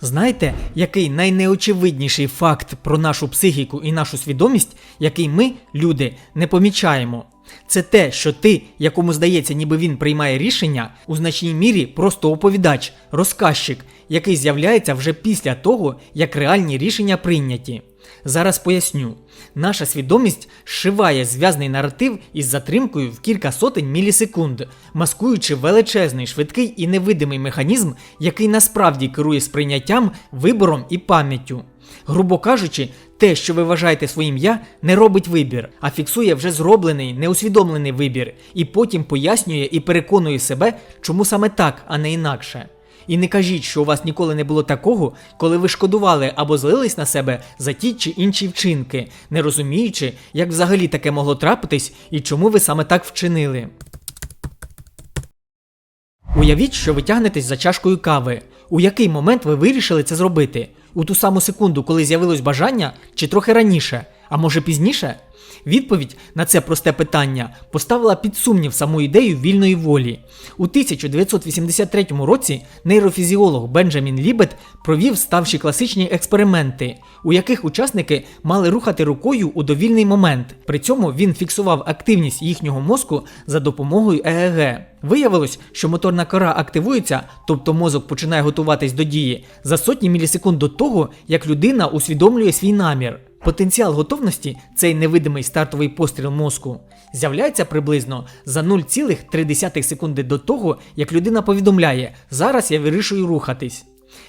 Знаєте, який найнеочевидніший факт про нашу психіку і нашу свідомість, який ми, люди, не помічаємо? Це те, що ти, якому здається, ніби він приймає рішення, у значній мірі просто оповідач, розказчик, який з'являється вже після того, як реальні рішення прийняті. Зараз поясню. Наша свідомість зшиває зв'язний наратив із затримкою в кілька сотень мілісекунд, маскуючи величезний, швидкий і невидимий механізм, який насправді керує сприйняттям, вибором і пам'яттю. Грубо кажучи, те, що ви вважаєте своїм я, не робить вибір, а фіксує вже зроблений, неусвідомлений вибір, і потім пояснює і переконує себе, чому саме так, а не інакше. І не кажіть, що у вас ніколи не було такого, коли ви шкодували або злились на себе за ті чи інші вчинки, не розуміючи, як взагалі таке могло трапитись і чому ви саме так вчинили. Уявіть, що ви тягнетесь за чашкою кави. У який момент ви вирішили це зробити? У ту саму секунду, коли з'явилось бажання, чи трохи раніше, а може пізніше? Відповідь на це просте питання поставила під сумнів саму ідею вільної волі. У 1983 році нейрофізіолог Бенджамін Лібет провів ставші класичні експерименти, у яких учасники мали рухати рукою у довільний момент. При цьому він фіксував активність їхнього мозку за допомогою ЕЕГ. Виявилось, що моторна кора активується, тобто мозок починає готуватись до дії за сотні мілісекунд до того, як людина усвідомлює свій намір. Потенціал готовності, цей невидимий стартовий постріл мозку, з'являється приблизно за 0,3 секунди до того, як людина повідомляє: зараз я вирішую рухатись.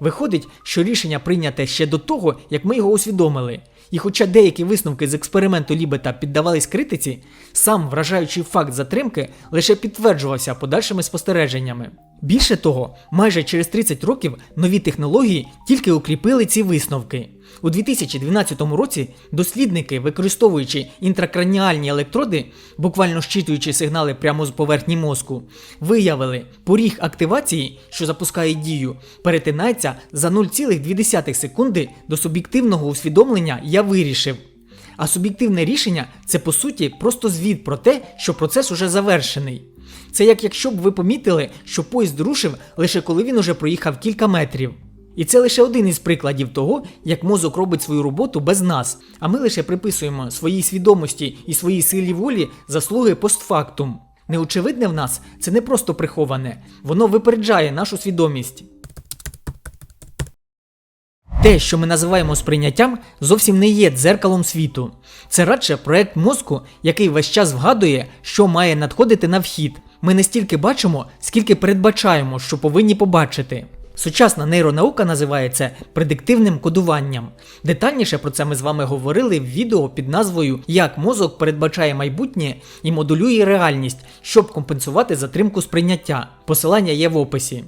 Виходить, що рішення прийняте ще до того, як ми його усвідомили. І хоча деякі висновки з експерименту Лібета піддавались критиці, сам вражаючий факт затримки лише підтверджувався подальшими спостереженнями. Більше того, майже через 30 років нові технології тільки укріпили ці висновки. У 2012 році дослідники, використовуючи інтракраніальні електроди, буквально щитуючи сигнали прямо з поверхні мозку, виявили, поріг активації, що запускає дію, перетинається за 0,2 секунди до суб'єктивного усвідомлення Вирішив. А суб'єктивне рішення це по суті просто звіт про те, що процес уже завершений. Це як якщо б ви помітили, що поїзд рушив лише коли він уже проїхав кілька метрів. І це лише один із прикладів того, як мозок робить свою роботу без нас, а ми лише приписуємо своїй свідомості і своїй силі волі заслуги постфактум. Неочевидне в нас це не просто приховане, воно випереджає нашу свідомість. Те, що ми називаємо сприйняттям, зовсім не є дзеркалом світу. Це радше проект мозку, який весь час вгадує, що має надходити на вхід. Ми не стільки бачимо, скільки передбачаємо, що повинні побачити. Сучасна нейронаука називає це предиктивним кодуванням. Детальніше про це ми з вами говорили в відео під назвою Як мозок передбачає майбутнє і модулює реальність, щоб компенсувати затримку сприйняття. Посилання є в описі.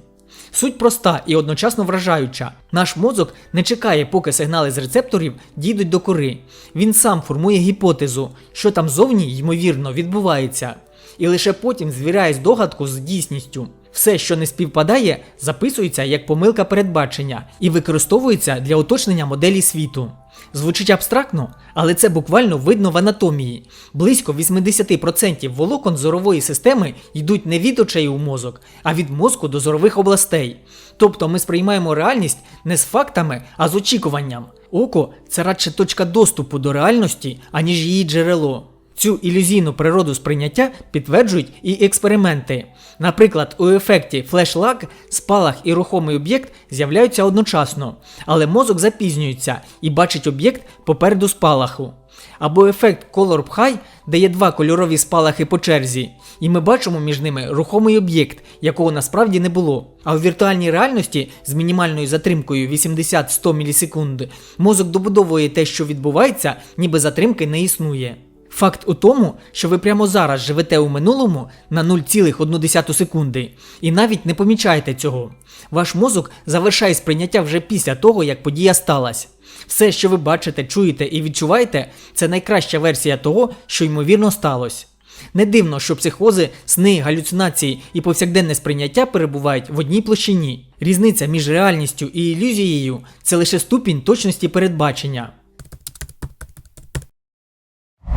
Суть проста і одночасно вражаюча. Наш мозок не чекає, поки сигнали з рецепторів дійдуть до кори. Він сам формує гіпотезу, що там зовні, ймовірно, відбувається, і лише потім звіряє здогадку з дійсністю. Все, що не співпадає, записується як помилка передбачення і використовується для уточнення моделі світу. Звучить абстрактно, але це буквально видно в анатомії. Близько 80% волокон зорової системи йдуть не від очей у мозок, а від мозку до зорових областей. Тобто ми сприймаємо реальність не з фактами, а з очікуванням. Око це радше точка доступу до реальності, аніж її джерело. Цю ілюзійну природу сприйняття підтверджують і експерименти. Наприклад, у ефекті флеш-лак спалах і рухомий об'єкт з'являються одночасно, але мозок запізнюється і бачить об'єкт попереду спалаху. Або ефект Color High, де є два кольорові спалахи по черзі, і ми бачимо між ними рухомий об'єкт, якого насправді не було. А у віртуальній реальності з мінімальною затримкою 80-100 мілісекунд мозок добудовує те, що відбувається, ніби затримки не існує. Факт у тому, що ви прямо зараз живете у минулому на 0,1 секунди і навіть не помічаєте цього. Ваш мозок завершає сприйняття вже після того, як подія сталася. Все, що ви бачите, чуєте і відчуваєте, це найкраща версія того, що ймовірно сталося. Не дивно, що психози, сни, галюцинації і повсякденне сприйняття перебувають в одній площині. Різниця між реальністю і ілюзією це лише ступінь точності передбачення.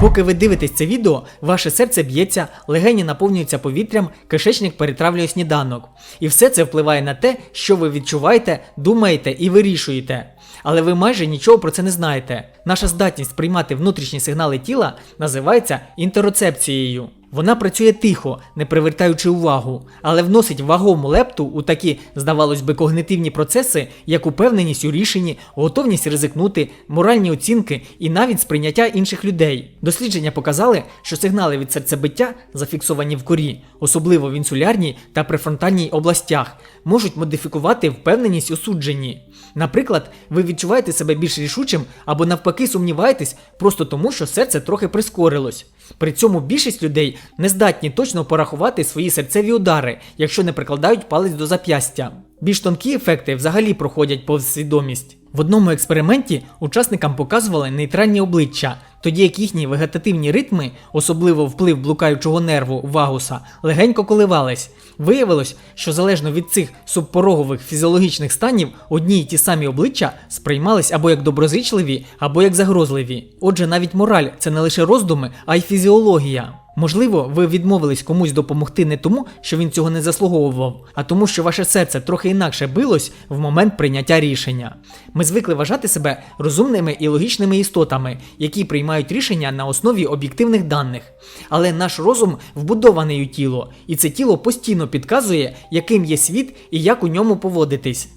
Поки ви дивитесь це відео, ваше серце б'ється, легені наповнюються повітрям, кишечник перетравлює сніданок. І все це впливає на те, що ви відчуваєте, думаєте і вирішуєте. Але ви майже нічого про це не знаєте. Наша здатність приймати внутрішні сигнали тіла називається інтероцепцією. Вона працює тихо, не привертаючи увагу, але вносить вагому лепту у такі, здавалось би, когнитивні процеси, як упевненість у рішенні, готовність ризикнути, моральні оцінки і навіть сприйняття інших людей. Дослідження показали, що сигнали від серцебиття, зафіксовані в корі, особливо в інсулярній та префронтальній областях, можуть модифікувати впевненість у судженні. Наприклад, ви відчуваєте себе більш рішучим або навпаки сумніваєтесь просто тому, що серце трохи прискорилось. При цьому більшість людей не здатні точно порахувати свої серцеві удари, якщо не прикладають палець до зап'ястя. Більш тонкі ефекти взагалі проходять повз свідомість. В одному експерименті учасникам показували нейтральні обличчя, тоді як їхні вегетативні ритми, особливо вплив блукаючого нерву вагуса, легенько коливались. Виявилось, що залежно від цих субпорогових фізіологічних станів, одні й ті самі обличчя сприймались або як доброзичливі, або як загрозливі. Отже, навіть мораль це не лише роздуми, а й фізіологія. Можливо, ви відмовились комусь допомогти не тому, що він цього не заслуговував, а тому, що ваше серце трохи інакше билось в момент прийняття рішення. Ми звикли вважати себе розумними і логічними істотами, які приймають рішення на основі об'єктивних даних. Але наш розум вбудований у тіло, і це тіло постійно підказує, яким є світ і як у ньому поводитись.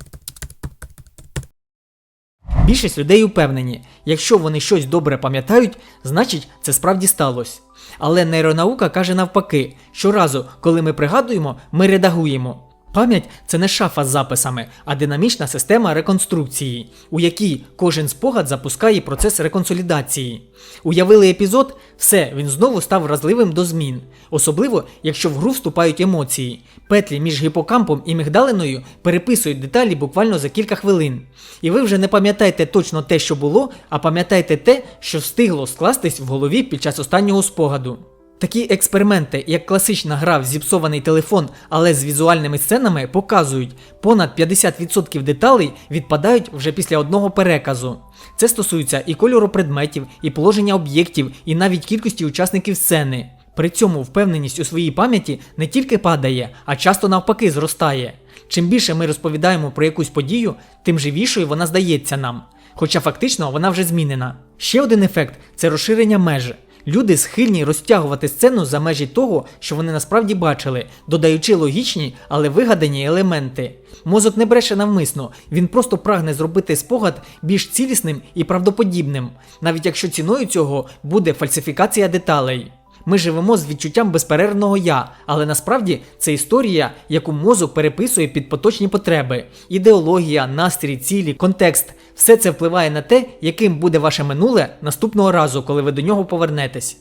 Більшість людей упевнені, якщо вони щось добре пам'ятають, значить це справді сталося. Але нейронаука каже навпаки, щоразу, коли ми пригадуємо, ми редагуємо. Пам'ять це не шафа з записами, а динамічна система реконструкції, у якій кожен спогад запускає процес реконсолідації. Уявили епізод, все, він знову став вразливим до змін, особливо якщо в гру вступають емоції. Петлі між гіпокампом і мигдалиною переписують деталі буквально за кілька хвилин. І ви вже не пам'ятаєте точно те, що було, а пам'ятаєте те, що встигло скластись в голові під час останнього спогаду. Такі експерименти, як класична гра в зіпсований телефон, але з візуальними сценами, показують, понад 50% деталей відпадають вже після одного переказу. Це стосується і кольору предметів, і положення об'єктів, і навіть кількості учасників сцени. При цьому впевненість у своїй пам'яті не тільки падає, а часто навпаки зростає. Чим більше ми розповідаємо про якусь подію, тим живішою вона здається нам. Хоча фактично вона вже змінена. Ще один ефект це розширення меж. Люди схильні розтягувати сцену за межі того, що вони насправді бачили, додаючи логічні, але вигадані елементи. Мозок не бреше навмисно, він просто прагне зробити спогад більш цілісним і правдоподібним, навіть якщо ціною цього буде фальсифікація деталей. Ми живемо з відчуттям безперервного я, але насправді це історія, яку мозок переписує під поточні потреби. Ідеологія, настрій, цілі, контекст все це впливає на те, яким буде ваше минуле наступного разу, коли ви до нього повернетесь.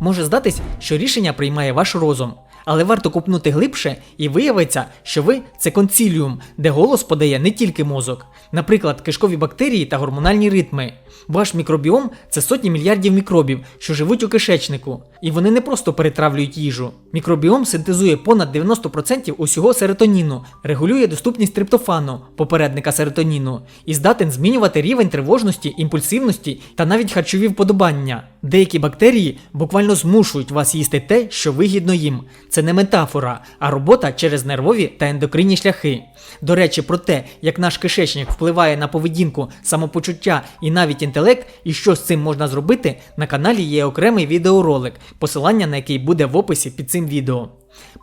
Може здатись, що рішення приймає ваш розум, але варто купнути глибше і виявиться, що ви це конціліум, де голос подає не тільки мозок, наприклад, кишкові бактерії та гормональні ритми. Ваш мікробіом це сотні мільярдів мікробів, що живуть у кишечнику, і вони не просто перетравлюють їжу. Мікробіом синтезує понад 90% усього серотоніну, регулює доступність триптофану, попередника серотоніну, і здатен змінювати рівень тривожності, імпульсивності та навіть харчові вподобання. Деякі бактерії буквально змушують вас їсти те, що вигідно їм. Це не метафора, а робота через нервові та ендокринні шляхи. До речі, про те, як наш кишечник впливає на поведінку, самопочуття і навіть інтелект, і що з цим можна зробити, на каналі є окремий відеоролик, посилання на який буде в описі під цим відео.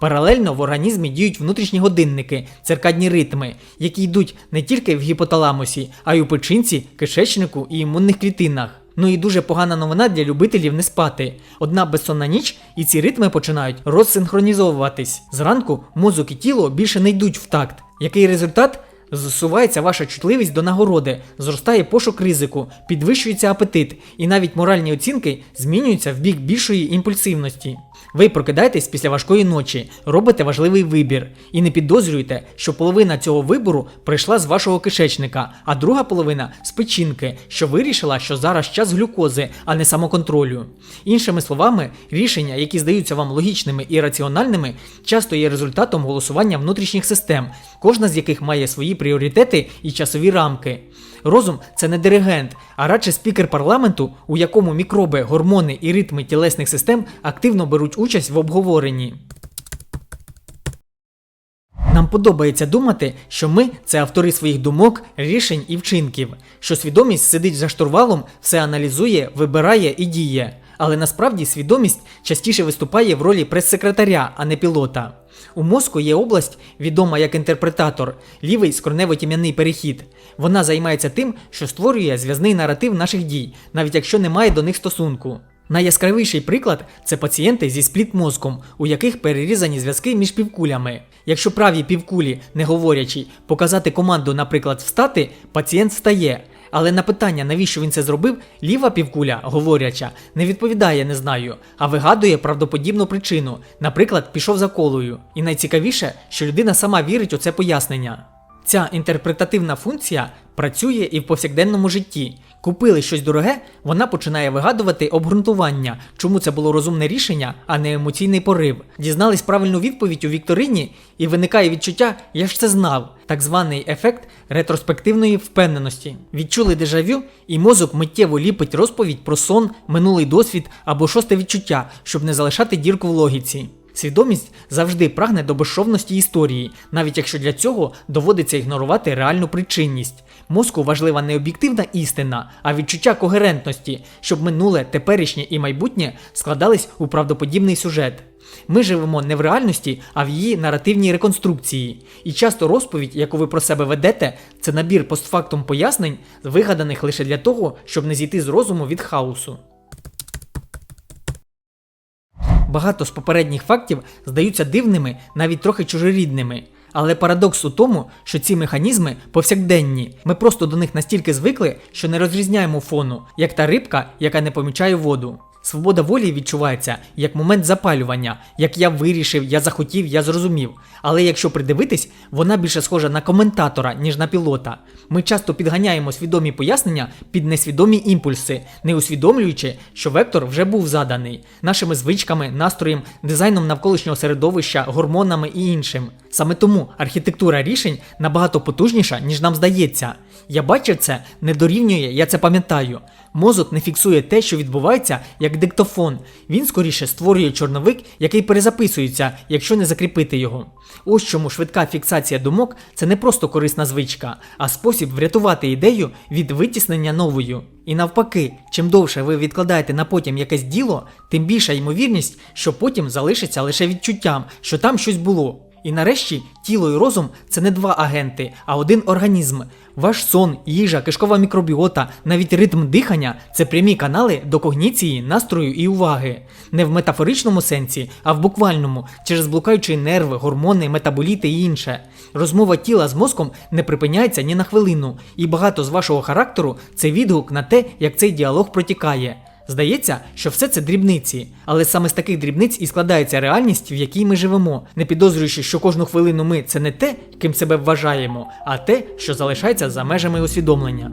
Паралельно в організмі діють внутрішні годинники, циркадні ритми, які йдуть не тільки в гіпоталамусі, а й у печінці, кишечнику і імунних клітинах. Ну і дуже погана новина для любителів не спати. Одна безсонна ніч, і ці ритми починають розсинхронізовуватись. Зранку мозок і тіло більше не йдуть в такт. Який результат? Зсувається ваша чутливість до нагороди, зростає пошук ризику, підвищується апетит, і навіть моральні оцінки змінюються в бік більшої імпульсивності. Ви прокидаєтесь після важкої ночі, робите важливий вибір, і не підозрюєте, що половина цього вибору прийшла з вашого кишечника, а друга половина з печінки, що вирішила, що зараз час глюкози, а не самоконтролю. Іншими словами, рішення, які здаються вам логічними і раціональними, часто є результатом голосування внутрішніх систем, кожна з яких має свої пріоритети і часові рамки. Розум це не диригент, а радше спікер парламенту, у якому мікроби, гормони і ритми тілесних систем активно беруть участь в обговоренні. Нам подобається думати, що ми це автори своїх думок, рішень і вчинків, що свідомість сидить за штурвалом, все аналізує, вибирає і діє. Але насправді свідомість частіше виступає в ролі прес-секретаря, а не пілота. У мозку є область, відома як інтерпретатор, лівий скронево-тім'яний перехід. Вона займається тим, що створює зв'язний наратив наших дій, навіть якщо немає до них стосунку. Найяскравіший приклад це пацієнти зі спліт мозком, у яких перерізані зв'язки між півкулями. Якщо правій півкулі, не говорячи, показати команду, наприклад, встати, пацієнт встає. Але на питання, навіщо він це зробив, ліва півкуля, говоряча, не відповідає не знаю, а вигадує правдоподібну причину, наприклад, пішов за колою. І найцікавіше, що людина сама вірить у це пояснення. Ця інтерпретативна функція працює і в повсякденному житті. Купили щось дороге, вона починає вигадувати обґрунтування, чому це було розумне рішення, а не емоційний порив. Дізнались правильну відповідь у вікторині, і виникає відчуття Я ж це знав, так званий ефект ретроспективної впевненості. Відчули дежавю, і мозок миттєво ліпить розповідь про сон, минулий досвід або шосте відчуття, щоб не залишати дірку в логіці. Свідомість завжди прагне до безшовності історії, навіть якщо для цього доводиться ігнорувати реальну причинність. Мозку важлива не об'єктивна істина, а відчуття когерентності, щоб минуле, теперішнє і майбутнє складались у правдоподібний сюжет. Ми живемо не в реальності, а в її наративній реконструкції. І часто розповідь, яку ви про себе ведете, це набір постфактум пояснень, вигаданих лише для того, щоб не зійти з розуму від хаосу. Багато з попередніх фактів здаються дивними, навіть трохи чужорідними. Але парадокс у тому, що ці механізми повсякденні. Ми просто до них настільки звикли, що не розрізняємо фону, як та рибка, яка не помічає воду. Свобода волі відчувається як момент запалювання, як я вирішив, я захотів, я зрозумів. Але якщо придивитись, вона більше схожа на коментатора, ніж на пілота. Ми часто підганяємо свідомі пояснення під несвідомі імпульси, не усвідомлюючи, що вектор вже був заданий нашими звичками, настроєм, дизайном навколишнього середовища, гормонами і іншим. Саме тому архітектура рішень набагато потужніша, ніж нам здається. Я бачив це, не дорівнює, я це пам'ятаю. Мозок не фіксує те, що відбувається, як диктофон. Він скоріше створює чорновик, який перезаписується, якщо не закріпити його. Ось чому швидка фіксація думок це не просто корисна звичка, а спосіб врятувати ідею від витіснення новою. І навпаки, чим довше ви відкладаєте на потім якесь діло, тим більша ймовірність, що потім залишиться лише відчуттям, що там щось було. І нарешті тіло і розум це не два агенти, а один організм. Ваш сон, їжа, кишкова мікробіота, навіть ритм дихання це прямі канали до когніції, настрою і уваги. Не в метафоричному сенсі, а в буквальному, через блукаючі нерви, гормони, метаболіти і інше. Розмова тіла з мозком не припиняється ні на хвилину, і багато з вашого характеру це відгук на те, як цей діалог протікає. Здається, що все це дрібниці, але саме з таких дрібниць і складається реальність, в якій ми живемо, не підозрюючи, що кожну хвилину ми це не те, ким себе вважаємо, а те, що залишається за межами усвідомлення.